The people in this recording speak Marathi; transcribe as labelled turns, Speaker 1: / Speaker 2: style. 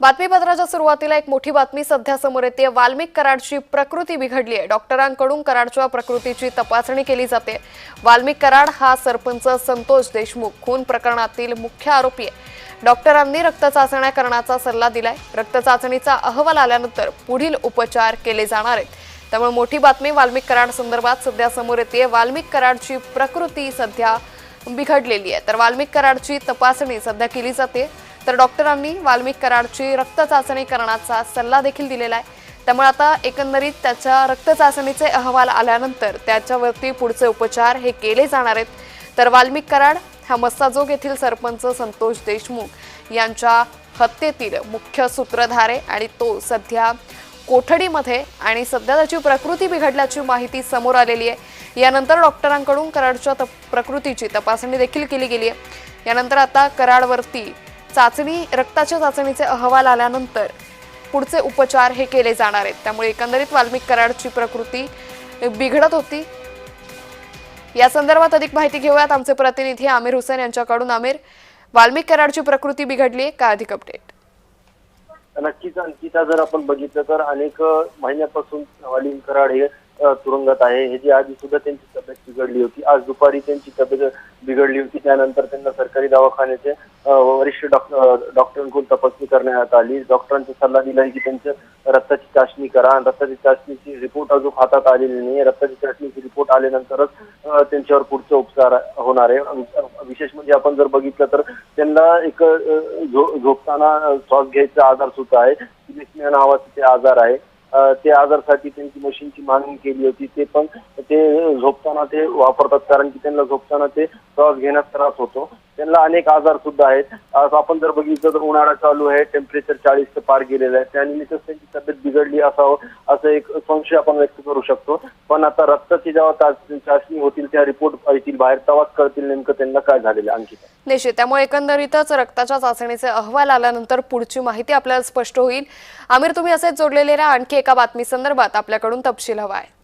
Speaker 1: बातमीपत्राच्या सुरुवातीला एक मोठी बातमी सध्या समोर येते. वाल्मिक कराडची प्रकृती बिघडली आहे. डॉक्टरांकडून कराडच्या प्रकृतीची तपासणी केली जाते. वाल्मिक कराड हा सरपंच संतोष देशमुख खून प्रकरणातील मुख्य आरोपी आहे. डॉक्टरांनी रक्त चाचण्या करण्याचा सल्ला दिलाय. रक्त चाचणीचा अहवाल आल्यानंतर पुढील उपचार केले जाणार आहेत. त्यामुळे मोठी बातमी वाल्मिक कराड संदर्भात सध्या समोर येते. वाल्मिक कराडची प्रकृती सध्या बिघडलेली आहे. तर वाल्मिक कराडची तपासणी सध्या केली जाते. तर डॉक्टरांनी वाल्मिक कराडची रक्त चाचणी करण्याचा सल्ला देखील दिलेला आहे. त्यामुळे आता एकंदरीत त्याच्या रक्त चाचणीचे अहवाल आल्यानंतर त्याच्यावरती पुढचे उपचार हे केले जाणार आहेत. तर वाल्मिक कराड हा मस्साजोग येथील सरपंच संतोष देशमुख यांच्या हत्येतील मुख्य सूत्रधारे आणि तो सध्या कोठडीमध्ये आणि सध्या त्याची प्रकृती बिघडल्याची माहिती समोर आलेली आहे. यानंतर डॉक्टरांकडून कराडच्या तप- प्रकृतीची तपासणी देखील केली गेली आहे. यानंतर आता कराडवरती चाचणी रक्ताच्या चाचणीचे अहवाल आल्यानंतर पुढचे उपचार हे केले जाणार आहेत. त्यामुळे एकंदरीत वाल्मिक कराडची प्रकृती बिघडत होती. या संदर्भात अधिक माहिती घेऊयात. आमचे प्रतिनिधी आमिर हुसेन यांच्याकडून. आमिर वाल्मिक कराडची प्रकृती बिघडली आहे. का अधिक अपडेट
Speaker 2: नक्कीच. अंकिता जर आपण बघितलं तर अनेक महिन्यापासून वालिम कराड हे तुरुंगात आहे. हे जी आधी सुद्धा त्यांची बिघडली होती. आज दुपारी त्यांची तब्येत बिघडली होती. त्यानंतर त्यांना सरकारी दवाखान्याचे वरिष्ठ डॉक्टर डॉक्टरांकडून तपासणी करण्यात आली. डॉक्टरांचा सल्ला दिला आहे की त्यांच्या रक्ताची चाचणी करा. आणि रक्ताची चाचणीची रिपोर्ट अजून हातात आलेली नाही रक्ताची चाचणीची रिपोर्ट आल्यानंतरच त्यांच्यावर पुढचे उपचार होणार आहे. विशेष म्हणजे आपण जर बघितलं तर त्यांना एक झोपताना श्वास घ्यायचा आजार सुद्धा आहे. नावाचा ते आजार आहे. ते आजारसाठी त्यांची मशीनची मागणी केली होती ते पण ते झोपताना ते वापरतात कारण की त्यांना झोपताना ते श्वास घेण्यास त्रास होतो. त्यांना अनेक आजार सुद्धा आहेत. आज आपण जर बघितलं तर उन्हाळा चालू आहे टेम्परेचर चाळीस पार गेलेलं आहे. त्यानिमित्त त्यांची तब्येत बिघडली असावं असं एक संशय आपण व्यक्त करू शकतो. पण आता रक्ताची जेव्हा चाचणी होतील त्या रिपोर्ट येतील बाहेर तेव्हाच कळतील नेमकं त्यांना काय झालेलं आणखी
Speaker 1: निश्चित. त्यामुळे एकंदरीतच रक्ताच्या चाचणीचे अहवाल आल्यानंतर पुढची माहिती आपल्याला स्पष्ट होईल. आमिर तुम्ही असेच जोडलेले राहा. आणखी एका बातमी संदर्भात आपल्याकडून तपशील हवा आहे.